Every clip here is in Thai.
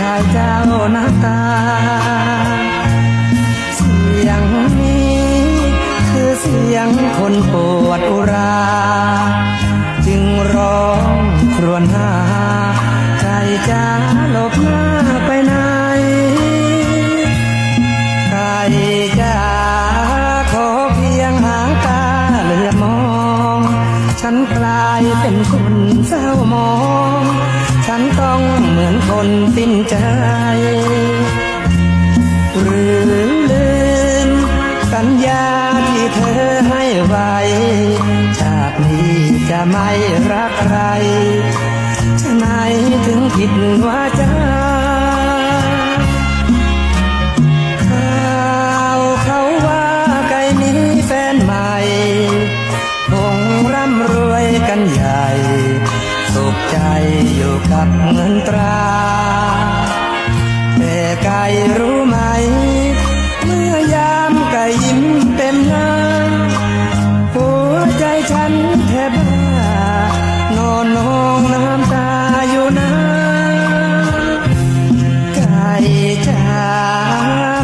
น้ำตา เสียงนี้คือเสียงคนปวดอุรา จึงร้องครวญหาใจจะหลบหน้าไปไหนใครจะขอเพียงหางตาเหลือมอง ฉันกลายเป็นคนเศร้ามอง ฉันต้องเหมือนคนสิ้นใจ หรือลืมสัญญาที่เธอให้ไว้ชาตินี้จะไม่รักใครฉะไหนถึงผิดว่าจาข่าวเขาว่าไก่มีแฟนใหม่ คงร่ำรวยกันใหญ่ ใจอยู่กับเงินตรา แต่ไก่รู้ไหม เมื่อยามไก่ยิ้มเต็มหน้าหัวใจฉันแทบบ้านอนนองน้ำตาอยู่นะไก่จ๋า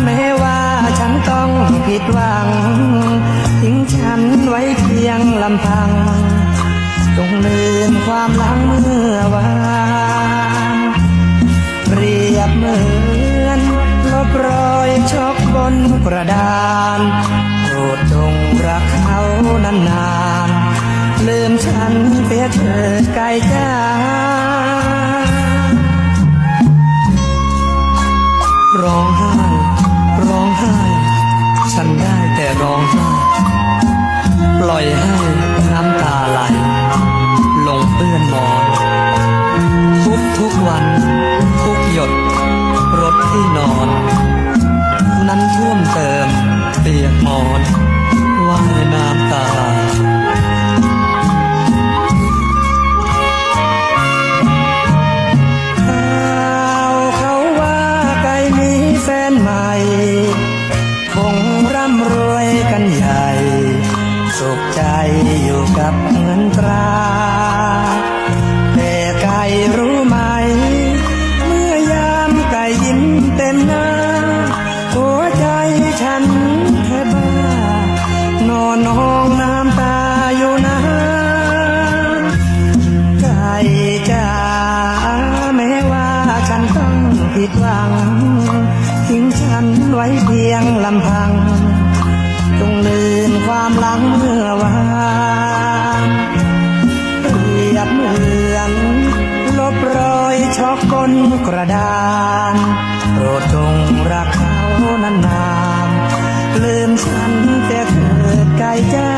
แม้ว่าฉันต้องผิดหวัง ทิ้งฉันไว้เพียงลำพังจงลืม ความหลังเมื่อวานเปรียบเหมือนลบรอยชอกบนกระดานโปรดจงรักเขานานๆลืมฉันเสียเถิดไก่จ้าร้องไห้ร้องไห้ ฉันได้แต่ร้องไห้ ปล่อยให้น้ำตาไหล ลงเปื้อนหมอนทุกทุกวัน ทุกหยด รถที่นอน นั้นท่วมเติม เปียกหมอนว่ายน้ำตาข่าเขาว่าไก่มีแฟนใหม่คงร่ำรวยกันใหญ่สุขใจอยู่กับเงินตรา ผิดหวัง ทิ้งฉันไว้เพียงลำพัง จงลืมความหลังเมื่อวานเปรียบเหมือนลบรอยช็อกบนกระดานโปรดจงรักเขานานๆลืมฉันแต่เถิดไกลจ้า